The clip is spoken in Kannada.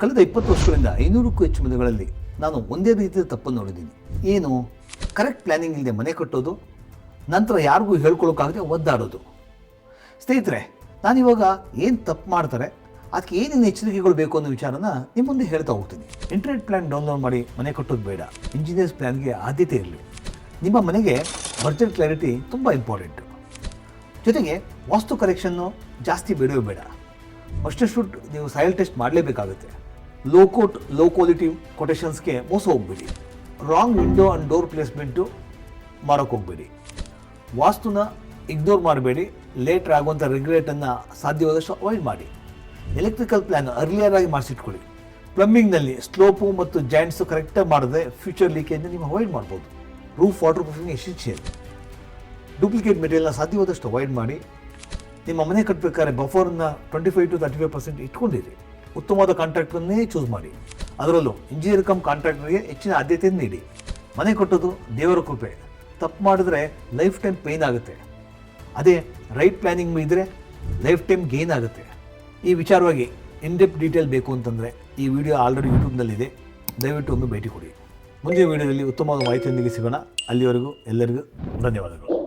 ಕಳೆದ ಇಪ್ಪತ್ತು ವರ್ಷಗಳಿಂದ ಐನೂರಕ್ಕೂ ಹೆಚ್ಚು ಮನೆಗಳಲ್ಲಿ ನಾನು ಒಂದೇ ರೀತಿಯ ತಪ್ಪನ್ನು ನೋಡಿದ್ದೀನಿ. ಏನು? ಕರೆಕ್ಟ್ ಪ್ಲ್ಯಾನಿಂಗ್ ಇಲ್ಲದೆ ಮನೆ ಕಟ್ಟೋದು? ನಂತರ ಯಾರಿಗೂ ಹೇಳ್ಕೊಳೋಕ್ಕಾಗದೆ ಒದ್ದಾಡೋದು. ಸ್ನೇಹಿತರೆ, ನಾನಿವಾಗ ಏನು ತಪ್ಪು ಮಾಡ್ತಾರೆ? ಅದಕ್ಕೆ ಏನೇನು ಎಚ್ಚರಿಕೆಗಳು ಬೇಕು ಅನ್ನೋ ವಿಚಾರನ ನಿಮ್ಮ ಮುಂದೆ ಹೇಳ್ತಾ ಹೋಗ್ತೀನಿ. ಇಂಟರ್ನೆಟ್ ಪ್ಲ್ಯಾನ್ ಡೌನ್ಲೋಡ್ ಮಾಡಿ ಮನೆ ಕಟ್ಟೋದು ಬೇಡ. ಇಂಜಿನಿಯರ್ಸ್ ಪ್ಲ್ಯಾನ್ಗೆ ಆದ್ಯತೆ ಇರಲಿ. ನಿಮ್ಮ ಮನೆಗೆ ಬರ್ಜೆಟ್ ಕ್ಲಾರಿಟಿ ತುಂಬ ಇಂಪಾರ್ಟೆಂಟು ಜೊತೆಗೆ ವಾಸ್ತು ಕರೆಕ್ಷನ್ನು ಜಾಸ್ತಿ ಬೇಡವೇ ಬೇಡ. ಶೂಟ್ ನೀವು ಸಾಯಿಲ್ ಟೆಸ್ಟ್ ಮಾಡಲೇಬೇಕಾಗುತ್ತೆ. ಲೋ ಕೋಟ್ ಲೋ ಕ್ವಾಲಿಟಿ ಕೊಟೇಶನ್ಸ್ಗೆ ಮೋಸ ಹೋಗ್ಬೇಡಿ. Wrong window and door placement ಮಾಡೋಕ್ಕೆ ಹೋಗಬೇಡಿ. ವಾಸ್ತುನ ಇಗ್ನೋರ್ ಮಾಡಬೇಡಿ. ಲೇಟ್ರ್ ಆಗುವಂಥ ರೆಗ್ಯುಲೇಟನ್ನು ಸಾಧ್ಯವಾದಷ್ಟು ಅವಾಯ್ಡ್ ಮಾಡಿ. ಎಲೆಕ್ಟ್ರಿಕಲ್ ಪ್ಲ್ಯಾನ್ ಅರ್ಲಿಯರ್ ಆಗಿ ಮಾಡಿಸಿಟ್ಕೊಳ್ಳಿ. ಪ್ಲಂಬಿಂಗ್ನಲ್ಲಿ ಸ್ಲೋಪು ಮತ್ತು ಜಾಯಿಂಟ್ಸು ಕರೆಕ್ಟಾಗಿ ಮಾಡದೆ ಫ್ಯೂಚರ್ ಲೀಕೇಜ್ ನೀವು ಅವಾಯ್ಡ್ ಮಾಡ್ಬೋದು. Roof water proofing essential duplicate ಮೆಟೀರಿಯಲ್ನ ಸಾಧ್ಯವಾದಷ್ಟು ಅವಾಯ್ಡ್ ಮಾಡಿ. ನಿಮ್ಮ ಮನೆ ಕಟ್ಟಬೇಕಾದ್ರೆ ಬಫರ್ನ twenty five to thirty five percent ಇಟ್ಕೊಂಡಿರಿ. ಉತ್ತಮವಾದ ಕಾಂಟ್ರಾಕ್ಟರ್ನೇ ಚೂಸ್ ಮಾಡಿ. ಅದರಲ್ಲೂ ಇಂಜಿನಿಯರ್ ಕಮ್ ಕಾಂಟ್ರಾಕ್ಟರ್ಗೆ ಹೆಚ್ಚಿನ ಆದ್ಯತೆಯನ್ನು ನೀಡಿ. ಮನೆ ಕಟ್ಟೋದು ದೇವರ ಕೃಪೆ. ತಪ್ಪು ಮಾಡಿದ್ರೆ ಲೈಫ್ ಟೈಮ್ ಪೇನ್ ಆಗುತ್ತೆ. ಅದೇ ರೈಟ್ ಪ್ಲ್ಯಾನಿಂಗ್ ಇದ್ದರೆ ಲೈಫ್ ಟೈಮ್ ಗೇನ್ ಆಗುತ್ತೆ. ಈ ವಿಚಾರವಾಗಿ ಇನ್ ಡೆಪ್ ಡೀಟೇಲ್ ಬೇಕು ಅಂತಂದರೆ ಈ ವಿಡಿಯೋ ಆಲ್ರೆಡಿ ಯೂಟ್ಯೂಬ್ನಲ್ಲಿದೆ ದಯವಿಟ್ಟು ಒಂದು ಭೇಟಿ ಕೊಡಿ. ಮುಂದಿನ ವಿಡಿಯೋದಲ್ಲಿ ಉತ್ತಮವಾದ ಮಾಹಿತಿಯೊಂದಿಗೆ ಸಿಗೋಣ. ಅಲ್ಲಿವರೆಗೂ ಎಲ್ಲರಿಗೂ ಧನ್ಯವಾದಗಳು.